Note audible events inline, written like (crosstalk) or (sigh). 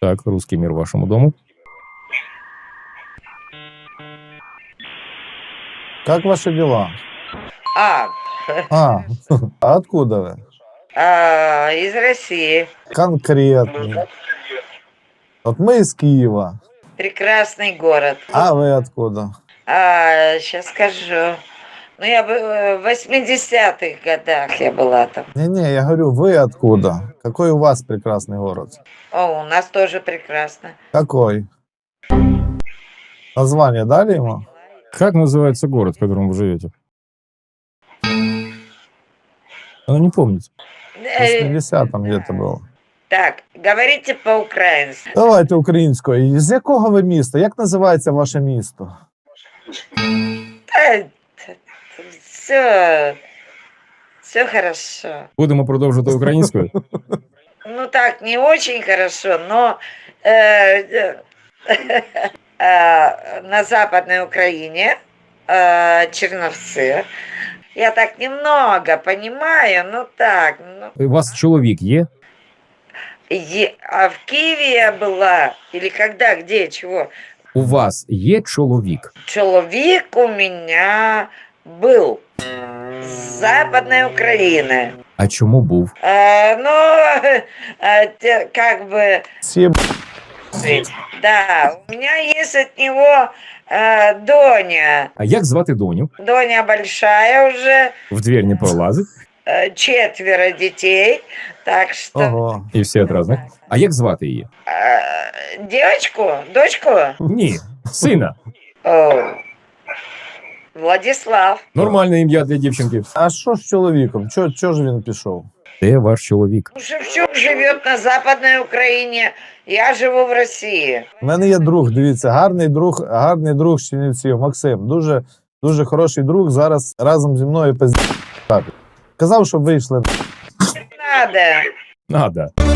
Так, русский мир вашему дому. Как ваши дела? А, А, а (laughs) откуда вы? а, из России. Конкретно. Вот мы из Киева. Прекрасный город. А вы откуда? А, сейчас скажу. Ну, я бы э, в 80-х годах я была там. Не-не, я говорю, вы откуда? Какой у вас прекрасный город? О, у нас тоже прекрасно. Какой? Название дали ему? Как называется город, в котором вы живете? Она не помнит. В Э, 80-м где-то был. Так, говорите по-украински. Давайте українською. З якого ви міста? Як називається ваше місто? Все, все хорошо. Будемо продовжувати українською. (laughs) Ну так, не очень хорошо, но э, э, э, на Западной Украине э, Черновцы. Я так немного понимаю, ну так. Ну, У вас чоловік є? Е- а в Киеве я была, или когда, где, чего? У вас є чоловік? Человек у меня был с Западной Украины. А чому був? Э, ну, э, (laughs) те- как бы Сім. Да, у меня есть от него э, Доня. А як звати доню? Доня большая уже, В двір не пролазить. э, четверо детей, так что... Ого. І всі одразу. А як звати її? э, девочку, дочку, Ні, сина. О, Владислав. Нормальне ім'я для дівчинки. А що з чоловіком? Чо, чо ж він пішов? Де ваш чоловік? Шевчук живет на Западной Украине, я живу в России. У мене є друг, дивіться, гарний друг, гарний друг з Чернівців, Максим. Дуже, дуже хороший друг. Зараз разом зі мною пиздів. Казав, щоб вийшли. Надо. Надо.